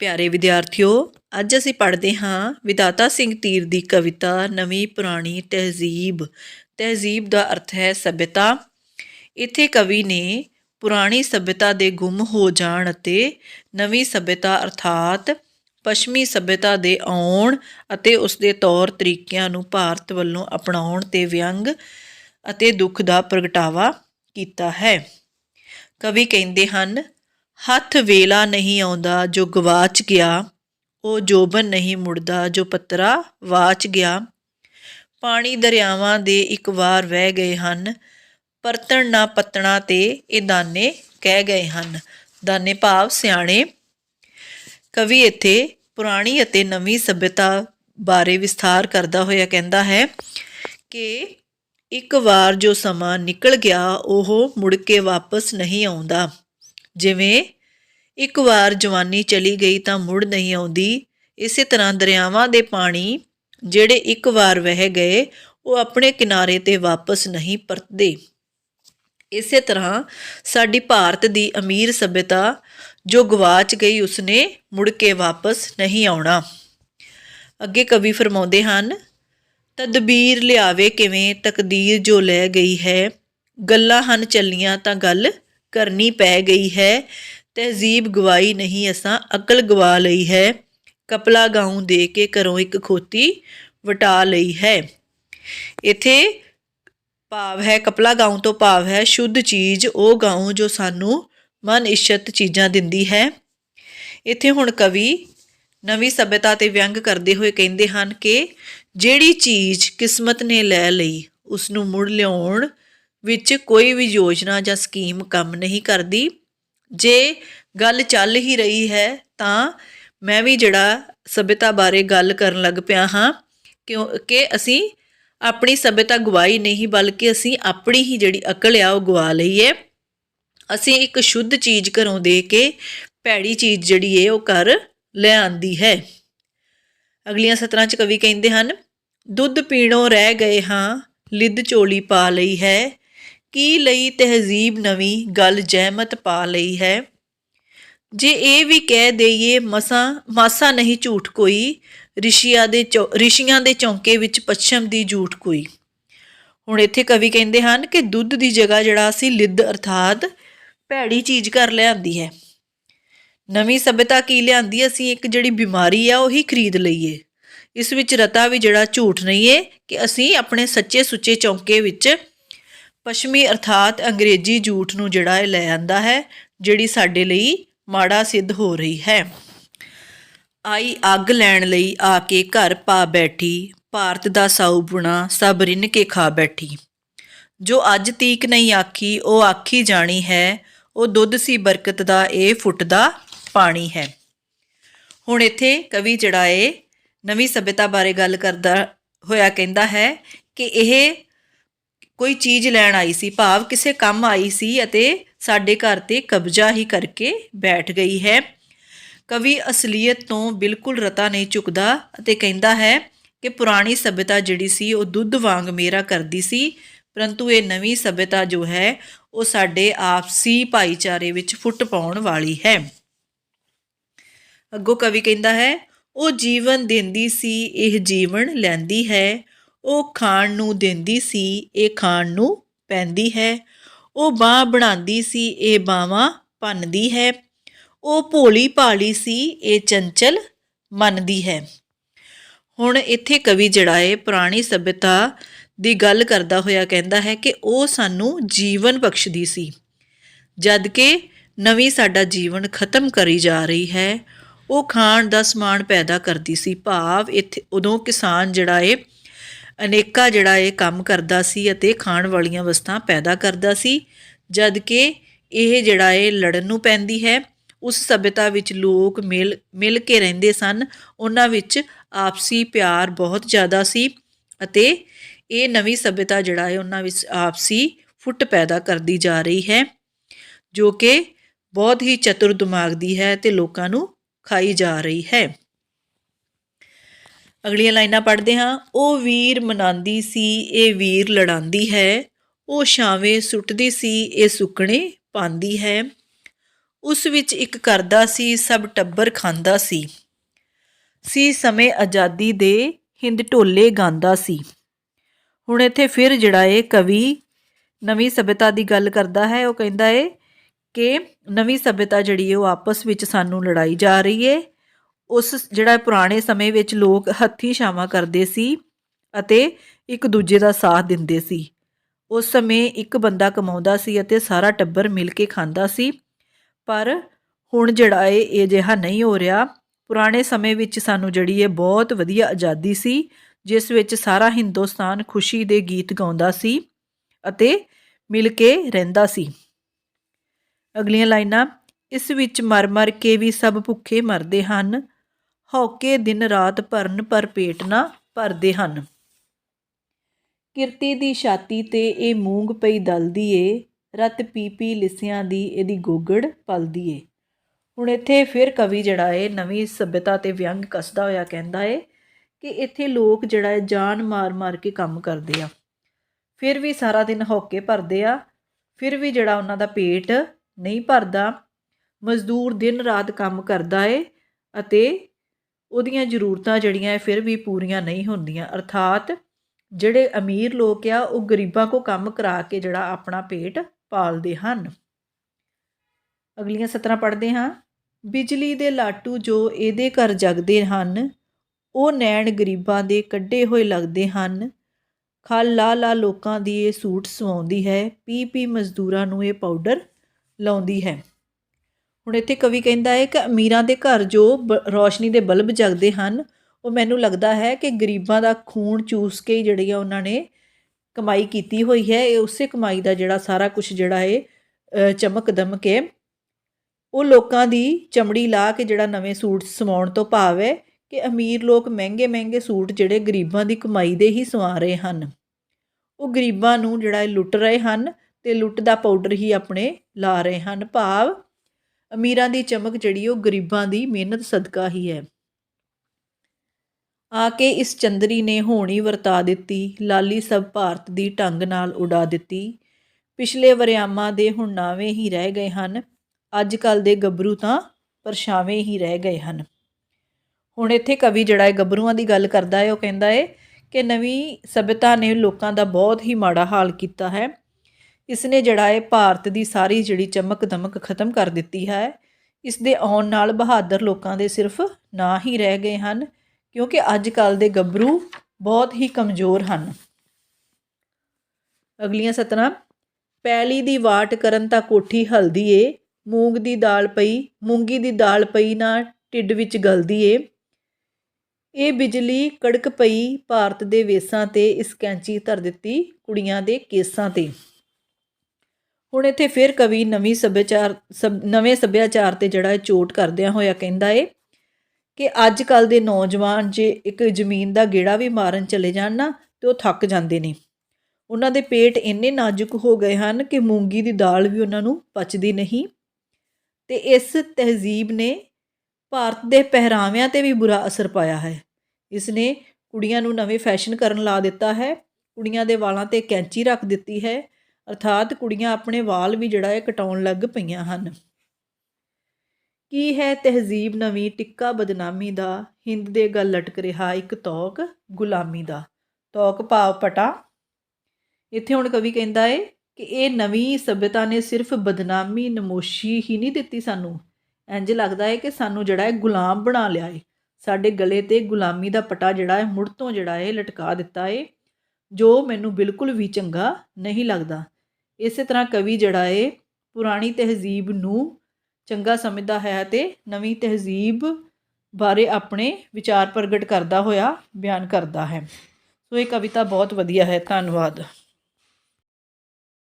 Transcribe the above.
ਪਿਆਰੇ ਵਿਦਿਆਰਥੀਓ, ਅੱਜ ਅਸੀਂ ਪੜ੍ਹਦੇ ਹਾਂ ਵਿਦਾਤਾ ਸਿੰਘ ਤੀਰ ਦੀ ਕਵਿਤਾ ਨਵੀਂ ਪੁਰਾਣੀ ਤਹਿਜ਼ੀਬ। ਤਹਿਜ਼ੀਬ ਦਾ ਅਰਥ ਹੈ ਸਭਿਅਤਾ। ਇੱਥੇ ਕਵੀ ਨੇ ਪੁਰਾਣੀ ਸਭਿਅਤਾ ਦੇ ਗੁੰਮ ਹੋ ਜਾਣ ਅਤੇ ਨਵੀਂ ਸਭਿਅਤਾ ਅਰਥਾਤ ਪੱਛਮੀ ਸਭਿਅਤਾ ਦੇ ਆਉਣ ਅਤੇ ਉਸ ਦੇ ਤੌਰ ਤਰੀਕਿਆਂ ਨੂੰ ਭਾਰਤ ਵੱਲੋਂ ਅਪਣਾਉਣ ਤੇ ਵਿਅੰਗ ਅਤੇ ਦੁੱਖ ਦਾ ਪ੍ਰਗਟਾਵਾ ਕੀਤਾ ਹੈ। ਕਵੀ ਕਹਿੰਦੇ ਹਨ ਹੱਥ ਵੇਲਾ ਨਹੀਂ ਆਉਂਦਾ ਜੋ ਗਵਾਚ ਗਿਆ, ਉਹ ਜੋਬਨ ਨਹੀਂ ਮੁੜਦਾ ਜੋ ਪੱਤਰਾ ਵਾਚ ਗਿਆ। ਪਾਣੀ ਦਰਿਆਵਾਂ ਦੇ ਇੱਕ ਵਾਰ ਵਹਿ ਗਏ ਹਨ, ਪਰਤਣ ਨਾ ਪਤਣਾ ਤੇ ਇਹ ਦਾਨੇ ਕਹਿ ਗਏ ਹਨ। ਦਾਨੇ ਭਾਵ ਸਿਆਣੇ। ਕਵੀ ਇੱਥੇ ਪੁਰਾਣੀ ਅਤੇ ਨਵੀਂ ਸਭਿਅਤਾ ਬਾਰੇ ਵਿਸਥਾਰ ਕਰਦਾ ਹੋਇਆ ਕਹਿੰਦਾ ਹੈ ਕਿ ਇੱਕ ਵਾਰ ਜੋ ਸਮਾਂ ਨਿਕਲ ਗਿਆ, ਉਹ ਮੁੜ ਕੇ ਵਾਪਸ ਨਹੀਂ ਆਉਂਦਾ। ਜਿਵੇਂ ਇੱਕ ਵਾਰ ਜਵਾਨੀ ਚਲੀ ਗਈ ਤਾਂ ਮੁੜ ਨਹੀਂ ਆਉਂਦੀ, ਇਸੇ ਤਰ੍ਹਾਂ ਦਰਿਆਵਾਂ ਦੇ ਪਾਣੀ ਜਿਹੜੇ ਇੱਕ ਵਾਰ ਵਹਿ ਗਏ, ਉਹ ਆਪਣੇ ਕਿਨਾਰੇ ਤੇ ਵਾਪਸ ਨਹੀਂ ਪਰਤਦੇ। ਇਸੇ ਤਰ੍ਹਾਂ ਸਾਡੀ ਭਾਰਤ ਦੀ ਅਮੀਰ ਸਭਿਅਤਾ ਜੋ ਗਵਾਚ ਗਈ, ਉਸਨੇ ਮੁੜ ਕੇ ਵਾਪਸ ਨਹੀਂ ਆਉਣਾ। ਅੱਗੇ ਕਵੀ ਫਰਮਾਉਂਦੇ ਹਨ, ਤਦਬੀਰ ਲਿਆਵੇ ਕਿਵੇਂ, ਤਕਦੀਰ ਜੋ ਲੈ ਗਈ ਹੈ, ਗੱਲਾਂ ਹਨ ਚੱਲੀਆਂ ਤਾਂ ਗੱਲ ਕਰਨੀ ਪੈ ਗਈ ਹੈ। ਤਹਿਜ਼ੀਬ ਗਵਾਈ ਨਹੀਂ ਅਸਾਂ, ਅਕਲ ਗਵਾ ਲਈ ਹੈ। ਕਪਲਾ ਗਾਉਂ ਦੇ ਕੇ ਘਰੋਂ ਇੱਕ ਖੋਤੀ ਵਟਾ ਲਈ ਹੈ। ਇਥੇ ਭਾਵ ਹੈ, ਕਪਲਾ ਗਾਉਂ ਤੋਂ ਭਾਵ ਹੈ, ਸ਼ੁੱਧ ਚੀਜ਼ ਉਹ ਗਾਉਂ ਜੋ ਸਾਨੂੰ ਮਨ ਇਸ਼ਤ ਚੀਜ਼ਾਂ ਦਿੰਦੀ ਹੈ। ਇੱਥੇ ਹੁਣ ਕਵੀ ਨਵੀਂ ਸਭਿਅਤਾ ਤੇ ਵਿਅੰਗ ਕਰਦੇ ਹੋਏ ਕਹਿੰਦੇ ਹਨ ਕਿ ਜਿਹੜੀ ਚੀਜ਼ ਕਿਸਮਤ ਨੇ ਲੈ ਲਈ ਉਸ ਨੂੰ ਮੁੜ ਲਿਆਉਣ ਵਿੱਚ ਕੋਈ ਵੀ ਯੋਜਨਾ ਜਾਂ ਸਕੀਮ ਕੰਮ ਨਹੀਂ ਕਰਦੀ। ਜੇ ਗੱਲ ਚੱਲ ਹੀ ਰਹੀ ਹੈ ਤਾਂ ਮੈਂ ਵੀ ਜਿਹੜਾ ਸਭਿਅਤਾ ਬਾਰੇ ਗੱਲ ਕਰਨ ਲੱਗ ਪਿਆ ਹਾਂ ਕਿਉਂਕਿ ਅਸੀਂ ਆਪਣੀ ਸਭਿਅਤਾ ਗਵਾਈ ਨਹੀਂ, ਬਲਕਿ ਅਸੀਂ ਆਪਣੀ ਹੀ ਜਿਹੜੀ ਅਕਲ ਆ ਉਹ ਗਵਾ ਲਈ ਹੈ ਅਸੀਂ ਇੱਕ ਸ਼ੁੱਧ ਚੀਜ਼ ਘਰੋਂ ਦੇ ਕੇ ਭੈੜੀ ਚੀਜ਼ ਜਿਹੜੀ ਹੈ ਉਹ ਕਰ ਲੈ ਆਂਦੀ ਹੈ। ਅਗਲੀਆਂ ਸਤਰਾਂ 'ਚ ਕਵੀ ਕਹਿੰਦੇ ਹਨ, ਦੁੱਧ ਪੀਣੋਂ ਰਹਿ ਗਏ ਹਾਂ, ਲਿੱਦ ਚੋਲੀ ਪਾ ਲਈ ਹੈ ਕੀ ਲਈ ਤਹਿਜ਼ੀਬ ਨਵੀਂ ਗੱਲ ਜਹਿਮਤ ਪਾ ਲਈ ਹੈ? ਜੇ ਇਹ ਵੀ ਕਹਿ ਦਈਏ, ਮਸਾ, ਮਾਸਾ ਨਹੀਂ ਝੂਠ ਕੋਈ, ਰਿਸ਼ੀਆਂ ਦੇ ਰਿਸ਼ੀਆਂ ਦੇ ਚੌਂਕੇ ਵਿੱਚ ਪੱਛਮ ਦੀ ਝੂਠ ਕੋਈ। ਹੁਣ ਇੱਥੇ ਕਵੀ ਕਹਿੰਦੇ ਹਨ ਕਿ ਦੁੱਧ ਦੀ ਜਗ੍ਹਾ ਜਿਹੜਾ ਅਸੀਂ ਲਿੱਦ ਅਰਥਾਤ ਭੈੜੀ ਚੀਜ਼ ਕਰ ਲਿਆਂਦੀ ਹੈ। ਨਵੀਂ ਸਭਿਅਤਾ ਕੀ ਲਿਆਂਦੀ? ਅਸੀਂ ਇੱਕ ਜਿਹੜੀ ਬਿਮਾਰੀ ਆ, ਉਹੀ ਖਰੀਦ ਲਈਏ। ਇਸ ਵਿੱਚ ਰਤਾ ਵੀ ਜਿਹੜਾ ਝੂਠ ਨਹੀਂ ਹੈ ਕਿ ਅਸੀਂ ਆਪਣੇ ਸੱਚੇ ਸੁੱਚੇ ਚੌਂਕੇ ਵਿੱਚ ਪੱਛਮੀ ਅਰਥਾਤ ਅੰਗਰੇਜ਼ੀ ਝੂਠ ਨੂੰ ਜਿਹੜਾ ਇਹ ਲੈ ਆਂਦਾ ਹੈ, ਜਿਹੜੀ ਸਾਡੇ ਲਈ ਮਾੜਾ ਸਿੱਧ ਹੋ ਰਹੀ ਹੈ। ਆਈ ਅੱਗ ਲੈਣ ਲਈ ਆ ਕੇ ਘਰ ਪਾ ਬੈਠੀ, ਭਾਰਤ ਦਾ ਸਾਊ ਬੁਣਾ ਸਭ ਰਿੰਨ ਕੇ ਖਾ ਬੈਠੀ। ਜੋ ਅੱਜ ਤੀਕ ਨਹੀਂ ਆਖੀ, ਉਹ ਆਖੀ ਜਾਣੀ ਹੈ, ਉਹ ਦੁੱਧ ਸੀ ਬਰਕਤ ਦਾ, ਇਹ ਫੁੱਟਦਾ ਪਾਣੀ ਹੈ। ਹੁਣ ਇੱਥੇ ਕਵੀ ਜਿਹੜਾ ਏ, ਨਵੀਂ ਸਭਿਅਤਾ ਬਾਰੇ ਗੱਲ ਕਰਦਾ ਹੋਇਆ ਕਹਿੰਦਾ ਹੈ ਕਿ ਇਹ ਕੋਈ ਚੀਜ਼ ਲੈਣ ਆਈ ਸੀ, ਭਾਵ ਕਿਸੇ ਕੰਮ ਆਈ ਸੀ ਅਤੇ ਸਾਡੇ ਘਰ ਤੇ ਕਬਜ਼ਾ ਹੀ ਕਰਕੇ ਬੈਠ ਗਈ ਹੈ। ਕਵੀ ਅਸਲੀਅਤ ਤੋਂ ਬਿਲਕੁਲ ਰਤਾ ਨਹੀਂ ਚੁੱਕਦਾ ਅਤੇ ਕਹਿੰਦਾ ਹੈ ਕਿ ਪੁਰਾਣੀ ਸਭਿਅਤਾ ਜਿਹੜੀ ਸੀ, ਉਹ ਦੁੱਧ ਵਾਂਗ ਮੇਰਾ ਕਰਦੀ ਸੀ, ਪਰੰਤੂ ਇਹ ਨਵੀਂ ਸਭਿਅਤਾ ਜੋ ਹੈ, ਉਹ ਸਾਡੇ ਆਪਸੀ ਭਾਈਚਾਰੇ ਵਿੱਚ ਫੁੱਟ ਪਾਉਣ ਵਾਲੀ ਹੈ। ਅੱਗੋਂ ਕਵੀ ਕਹਿੰਦਾ ਹੈ, ਉਹ ਜੀਵਨ ਦਿੰਦੀ ਸੀ, ਇਹ ਜੀਵਨ ਲੈਂਦੀ ਹੈ। ਉਹ ਖਾਣ ਨੂੰ ਦਿੰਦੀ ਸੀ, ਇਹ ਖਾਣ ਨੂੰ ਪੈਂਦੀ ਹੈ। ਉਹ ਬਾਹ ਬਣਾਉਂਦੀ ਸੀ, ਇਹ ਬਾਹਾਂ ਭੰਨਦੀ ਹੈ। ਉਹ ਭੋਲੀ ਭਾਲੀ ਸੀ, ਇਹ ਚੰਚਲ ਮੰਨਦੀ ਹੈ। ਹੁਣ ਇੱਥੇ ਕਵੀ ਜਿਹੜਾ ਹੈ ਪੁਰਾਣੀ ਸਭਿਅਤਾ ਦੀ ਗੱਲ ਕਰਦਾ ਹੋਇਆ ਕਹਿੰਦਾ ਹੈ ਕਿ ਉਹ ਸਾਨੂੰ ਜੀਵਨ ਬਖਸ਼ਦੀ ਸੀ। ਜਦ ਕਿ ਨਵੀਂ ਸਾਡਾ ਜੀਵਨ ਖਤਮ ਕਰੀ ਜਾ ਰਹੀ ਹੈ, ਉਹ ਖਾਣ ਦਾ ਸਮਾਨ ਪੈਦਾ ਕਰਦੀ ਸੀ। ਭਾਵ ਇੱਥੇ ਉਦੋਂ ਕਿਸਾਨ ਜਿਹੜਾ ਏ ਅਨੇਕਾ ਜਿਹੜਾ ਇਹ ਕੰਮ ਕਰਦਾ ਸੀ ਅਤੇ ਖਾਣ ਵਾਲੀਆਂ ਵਸਤਾਂ ਪੈਦਾ ਕਰਦਾ ਸੀ ਜਦ ਕਿ ਇਹ ਜਿਹੜਾ ਇਹ ਲੜਨ ਨੂੰ ਪੈਂਦੀ ਹੈ, ਉਸ ਸਭਿਅਤਾ ਵਿੱਚ ਲੋਕ ਮਿਲ ਮਿਲ ਕੇ ਰਹਿੰਦੇ ਸਨ। ਉਹਨਾਂ ਵਿੱਚ ਆਪਸੀ ਪਿਆਰ ਬਹੁਤ ਜ਼ਿਆਦਾ ਸੀ ਅਤੇ ਇਹ ਨਵੀਂ ਸਭਿਅਤਾ ਜਿਹੜਾ ਹੈ, ਉਹਨਾਂ ਵਿੱਚ ਆਪਸੀ ਫੁੱਟ ਪੈਦਾ ਕਰਦੀ ਜਾ ਰਹੀ ਹੈ, ਜੋ ਕਿ ਬਹੁਤ ਹੀ ਚਤੁਰ ਦਿਮਾਗ ਦੀ ਹੈ ਤੇ ਲੋਕਾਂ ਨੂੰ ਖਾਈ ਜਾ ਰਹੀ ਹੈ। ਅਗਲੀਆਂ ਲਾਈਨਾਂ ਪੜ੍ਹਦੇ ਹਾਂ। ਉਹ ਵੀਰ ਮਨਾਉਂਦੀ ਸੀ, ਇਹ ਵੀਰ ਲੜਾਉਂਦੀ ਹੈ। ਉਹ ਛਾਵੇਂ ਸੁੱਟਦੀ ਸੀ, ਇਹ ਸੁੱਕਣੇ ਪਾਉਂਦੀ ਹੈ। ਉਸ ਵਿੱਚ ਇੱਕ ਕਰਦਾ ਸੀ, ਸਭ ਟੱਬਰ ਖਾਂਦਾ ਸੀ। ਸੀ ਸਮੇਂ ਆਜ਼ਾਦੀ ਦੇ ਹਿੰਦ ਢੋਲੇ ਗਾਉਂਦਾ ਸੀ। ਹੁਣ ਇੱਥੇ ਫਿਰ ਜਿਹੜਾ ਇਹ ਕਵੀ ਨਵੀਂ ਸਭਿਅਤਾ ਦੀ ਗੱਲ ਕਰਦਾ ਹੈ, ਉਹ ਕਹਿੰਦਾ ਏ ਕਿ ਨਵੀਂ ਸਭਿਅਤਾ ਜਿਹੜੀ ਹੈ ਉਹ ਆਪਸ ਵਿੱਚ ਸਾਨੂੰ ਲੜਾਈ ਜਾ ਰਹੀ ਹੈ ਉਸ ਜਿਹੜਾ ਪੁਰਾਣੇ ਸਮੇਂ ਵਿੱਚ ਲੋਕ ਹੱਥੀਂ ਛਾਵਾਂ ਕਰਦੇ ਸੀ ਅਤੇ ਇੱਕ ਦੂਜੇ ਦਾ ਸਾਥ ਦਿੰਦੇ ਸੀ। ਉਸ ਸਮੇਂ ਇੱਕ ਬੰਦਾ ਕਮਾਉਂਦਾ ਸੀ ਅਤੇ ਸਾਰਾ ਟੱਬਰ ਮਿਲ ਕੇ ਖਾਂਦਾ ਸੀ। ਪਰ ਹੁਣ ਜਿਹੜਾ ਹੈ ਇਹ ਜਿਹਾ ਨਹੀਂ ਹੋ ਰਿਹਾ। ਪੁਰਾਣੇ ਸਮੇਂ ਵਿੱਚ ਸਾਨੂੰ ਜਿਹੜੀ ਹੈ ਬਹੁਤ ਵਧੀਆ ਆਜ਼ਾਦੀ ਸੀ, ਜਿਸ ਵਿੱਚ ਸਾਰਾ ਹਿੰਦੁਸਤਾਨ ਖੁਸ਼ੀ ਦੇ ਗੀਤ ਗਾਉਂਦਾ ਸੀ ਅਤੇ ਮਿਲ ਕੇ ਰਹਿੰਦਾ ਸੀ। ਅਗਲੀਆਂ ਲਾਈਨਾਂ, ਇਸ ਵਿੱਚ ਮਰ-ਮਰ ਕੇ ਵੀ ਸਭ ਭੁੱਖੇ ਮਰਦੇ ਹਨ। ਹੌਕੇ ਦਿਨ ਰਾਤ ਭਰਨ ਪਰ ਪੇਟ ਨਾ ਭਰਦੇ ਹਨ। ਕਿਰਤੀ ਦੀ ਛਾਤੀ ਤੇ ਇਹ ਮੂੰਗ ਪਈ ਦਲਦੀ ਏ, ਰਤ ਪੀ ਪੀ ਲਿਸਿਆਂ ਦੀ ਇਹਦੀ ਗੋਗੜ ਪਲਦੀ ਏ। ਹੁਣ ਇੱਥੇ ਫਿਰ ਕਵੀ ਜਿਹੜਾ ਏ, ਨਵੀਂ ਸਭਿਅਤਾ ਤੇ ਵਿਅੰਗ ਕੱਸਦਾ ਹੋਇਆ ਕਹਿੰਦਾ ਏ ਕਿ ਇੱਥੇ ਲੋਕ ਜਿਹੜਾ ਏ, ਜਾਨ ਮਾਰ-ਮਾਰ ਕੇ ਕੰਮ ਕਰਦੇ ਆ। ਫਿਰ ਵੀ ਸਾਰਾ ਦਿਨ ਹੌਕੇ ਭਰਦੇ ਆ, ਫਿਰ ਵੀ ਜਿਹੜਾ ਉਹਨਾਂ ਦਾ ਪੇਟ ਨਹੀਂ ਭਰਦਾ, ਮਜ਼ਦੂਰ ਦਿਨ ਰਾਤ ਕੰਮ ਕਰਦਾ ਏ ਅਤੇ ਉਹਦੀਆਂ ਜ਼ਰੂਰਤਾਂ ਜਿਹੜੀਆਂ ਫਿਰ ਵੀ ਪੂਰੀਆਂ ਨਹੀਂ ਹੁੰਦੀਆਂ। ਅਰਥਾਤ ਜਿਹੜੇ ਅਮੀਰ ਲੋਕ ਆ, ਉਹ ਗਰੀਬਾਂ ਕੋ ਕੰਮ ਕਰਾ ਕੇ ਜਿਹੜਾ ਆਪਣਾ ਪੇਟ ਪਾਲਦੇ ਹਨ। ਅਗਲੀਆਂ ਸਤਰਾਂ ਪੜ੍ਹਦੇ ਹਾਂ। ਬਿਜਲੀ ਦੇ ਲਾਟੂ ਜੋ ਇਹਦੇ ਘਰ ਜਗਦੇ ਹਨ, ਉਹ ਨੈਣ ਗਰੀਬਾਂ ਦੇ ਕੱਢੇ ਹੋਏ ਲੱਗਦੇ ਹਨ। ਖਲ ਲਾ ਲਾ ਲੋਕਾਂ ਦੀ ਇਹ ਸੂਟ ਸਵਾਉਂਦੀ ਹੈ, ਪੀ ਪੀ ਮਜ਼ਦੂਰਾਂ ਨੂੰ ਇਹ ਪਾਊਡਰ ਲਾਉਂਦੀ ਹੈ। ਹੁਣ ਇੱਥੇ ਕਵੀ ਕਹਿੰਦਾ ਹੈ ਕਿ ਅਮੀਰਾਂ ਦੇ ਘਰ ਜੋ ਬ- ਰੌਸ਼ਨੀ ਦੇ ਬਲਬ ਜਗਦੇ ਹਨ, ਉਹ ਮੈਨੂੰ ਲੱਗਦਾ ਹੈ ਕਿ ਗਰੀਬਾਂ ਦਾ ਖੂਨ ਚੂਸ ਕੇ ਜਿਹੜੀ ਆ ਉਹਨਾਂ ਨੇ ਕਮਾਈ ਕੀਤੀ ਹੋਈ ਹੈ, ਇਹ ਉਸੇ ਕਮਾਈ ਦਾ ਜਿਹੜਾ ਸਾਰਾ ਕੁਝ ਜਿਹੜਾ ਹੈ ਚਮਕ ਦਮ ਕੇ ਉਹ ਲੋਕਾਂ ਦੀ ਚਮੜੀ ਲਾ ਕੇ ਜਿਹੜਾ ਨਵੇਂ ਸੂਟ ਸਵਾਉਣ ਤੋਂ ਭਾਵ ਹੈ ਕਿ ਅਮੀਰ ਲੋਕ ਮਹਿੰਗੇ ਮਹਿੰਗੇ ਸੂਟ ਜਿਹੜੇ ਗਰੀਬਾਂ ਦੀ ਕਮਾਈ ਦੇ ਹੀ ਸਵਾ ਰਹੇ ਹਨ। ਉਹ ਗਰੀਬਾਂ ਨੂੰ ਜਿਹੜਾ ਇਹ ਲੁੱਟ ਰਹੇ ਹਨ ਤੇ ਲੁੱਟ ਦਾ ਪਾਊਡਰ ਹੀ ਆਪਣੇ ਲਾ ਰਹੇ ਹਨ। ਭਾਵ ਅਮੀਰਾਂ ਦੀ ਚਮਕ ਜਿਹੜੀ ਉਹ ਗਰੀਬਾਂ ਦੀ ਮਿਹਨਤ ਸਦਕਾ ਹੀ ਹੈ। ਆ ਕੇ ਇਸ ਚੰਦਰੀ ਨੇ ਹੋਣੀ ਵਰਤਾ ਦਿੱਤੀ, ਲਾਲੀ ਸਭ ਭਾਰਤ ਦੀ ਢੰਗ ਨਾਲ ਉਡਾ ਦਿੱਤੀ। ਪਿਛਲੇ ਵਰਿਆਮਾਂ ਦੇ ਹੁਣ ਨਾਵੇਂ ਹੀ ਰਹਿ ਗਏ ਹਨ, ਅੱਜ ਕੱਲ ਦੇ ਗੱਭਰੂ ਤਾਂ ਪਰਛਾਵੇਂ ਹੀ ਰਹਿ ਗਏ ਹਨ। ਹੁਣ ਇੱਥੇ ਕਵੀ ਜਿਹੜਾ ਹੈ, ਗੱਭਰੂਆਂ ਦੀ ਗੱਲ ਕਰਦਾ ਹੈ, ਉਹ ਕਹਿੰਦਾ ਹੈ ਕਿ ਨਵੀਂ ਸਭਿਅਤਾ ਨੇ ਲੋਕਾਂ ਦਾ ਬਹੁਤ ਹੀ ਮਾੜਾ ਹਾਲ ਕੀਤਾ ਹੈ। ਇਸ ਨੇ ਜਿਹੜਾ ਹੈ ਭਾਰਤ ਦੀ ਸਾਰੀ ਜਿਹੜੀ ਚਮਕ ਦਮਕ ਖਤਮ ਕਰ ਦਿੱਤੀ ਹੈ। ਇਸ ਦੇ ਆਉਣ ਨਾਲ ਬਹਾਦਰ ਲੋਕਾਂ ਦੇ ਸਿਰਫ ਨਾਂ ਹੀ ਰਹਿ ਗਏ ਹਨ, ਕਿਉਂਕਿ ਅੱਜ ਕੱਲ ਦੇ ਗੱਭਰੂ ਬਹੁਤ ਹੀ ਕਮਜ਼ੋਰ ਹਨ। ਅਗਲੀਆਂ ਸਤਰਾਂ, ਪੈਲੀ ਦੀ ਵਾਟ ਕਰਨ ਤਾਂ ਕੋਠੀ ਹਲਦੀ ਏ, ਮੂੰਗ ਦੀ ਦਾਲ ਪਈ, ਮੂੰਗੀ ਦੀ ਦਾਲ ਪਈ ਨਾ ਢਿੱਡ ਵਿੱਚ ਗਲਦੀ ਏ। ਇਹ ਬਿਜਲੀ ਕੜਕ ਪਈ ਭਾਰਤ ਦੇ ਵੇਸਾਂ ਤੇ, ਇਸ ਕੈਂਚੀ ਧਰ ਦਿੱਤੀ ਕੁੜੀਆਂ ਦੇ ਕੇਸਾਂ ਤੇ। ਹੁਣ ਇੱਥੇ ਫਿਰ ਕਵੀ ਨਵੀਂ ਸੱਭਿਆਚਾਰ, ਸਭ- ਨਵੇਂ ਸੱਭਿਆਚਾਰ ਤੇ ਜਿਹੜਾ ਹੈ ਚੋਟ ਕਰਦਿਆਂ ਹੋਇਆ ਕਹਿੰਦਾ ਏ ਕਿ ਅੱਜ ਕੱਲ ਦੇ ਨੌਜਵਾਨ ਜੇ ਇੱਕ ਜ਼ਮੀਨ ਦਾ ਗੇੜਾ ਵੀ ਮਾਰਨ ਚਲੇ ਜਾਣ ਨਾ, ਤੇ ਉਹ ਥੱਕ ਜਾਂਦੇ ਨੇ। ਉਹਨਾਂ ਦੇ ਪੇਟ ਇੰਨੇ ਨਾਜ਼ੁਕ ਹੋ ਗਏ ਹਨ ਕਿ ਮੂੰਗੀ ਦੀ ਦਾਲ ਵੀ ਉਹਨਾਂ ਨੂੰ ਪਚਦੀ ਨਹੀਂ। ਤੇ ਇਸ ਤਹਿਜ਼ੀਬ ਨੇ ਭਾਰਤ ਦੇ ਪਹਿਰਾਵਿਆਂ ਤੇ ਵੀ ਬੁਰਾ ਅਸਰ ਪਾਇਆ ਹੈ। ਇਸ ਨੇ ਕੁੜੀਆਂ ਨੂੰ ਨਵੇਂ ਫੈਸ਼ਨ ਕਰਨ ਲਾ ਦਿੱਤਾ ਹੈ, ਕੁੜੀਆਂ ਦੇ ਵਾਲਾਂ ਤੇ ਕੈਂਚੀ ਰੱਖ ਦਿੱਤੀ ਹੈ ਅਰਥਾਤ ਕੁੜੀਆਂ ਆਪਣੇ ਵਾਲ ਵੀ ਜਿਹੜਾ ਹੈ ਕਟਾਉਣ ਲੱਗ ਪਈਆਂ ਹਨ। ਕੀ ਹੈ ਤਹਿਜ਼ੀਬ ਨਵੀਂ ਟਿੱਕਾ ਬਦਨਾਮੀ ਦਾ? ਹਿੰਦ ਦੇ ਗੱਲ ਲਟਕ ਰਿਹਾ ਇੱਕ ਤੌਕ, ਗੁਲਾਮੀ ਦਾ। ਤੌਕ ਭਾਵ ਪਟਾ। ਇੱਥੇ ਹੁਣ ਕਵੀ ਕਹਿੰਦਾ ਏ ਕਿ ਇਹ ਨਵੀਂ ਸਭਿਅਤਾ ਨੇ ਸਿਰਫ ਬਦਨਾਮੀ, ਨਮੋਸ਼ੀ ਹੀ ਨਹੀਂ ਦਿੱਤੀ ਸਾਨੂੰ। ਇੰਜ ਲੱਗਦਾ ਹੈ ਕਿ ਸਾਨੂੰ ਜਿਹੜਾ ਹੈ ਗੁਲਾਮ ਬਣਾ ਲਿਆ ਹੈ ਸਾਡੇ ਗਲੇ ਤੇ ਗੁਲਾਮੀ ਦਾ ਪਟਾ ਜਿਹੜਾ ਹੈ ਮੁੜ ਤੋਂ ਜਿਹੜਾ ਹੈ ਲਟਕਾ ਦਿੱਤਾ ਹੈ ਜੋ ਮੈਨੂੰ ਬਿਲਕੁਲ ਵੀ ਚੰਗਾ ਨਹੀਂ ਲੱਗਦਾ। ਇਸੇ ਤਰ੍ਹਾਂ ਕਵੀ ਜਿਹੜਾ ਹੈ ਪੁਰਾਣੀ ਤਹਿਜ਼ੀਬ ਨੂੰ ਚੰਗਾ ਸਮਝਦਾ ਹੈ ਤੇ ਨਵੀਂ ਤਹਿਜ਼ੀਬ ਬਾਰੇ ਆਪਣੇ ਵਿਚਾਰ ਪ੍ਰਗਟ ਕਰਦਾ ਹੋਇਆ ਬਿਆਨ ਕਰਦਾ ਹੈ। ਸੋ ਇਹ ਕਵਿਤਾ ਬਹੁਤ ਵਧੀਆ ਹੈ। ਧੰਨਵਾਦ।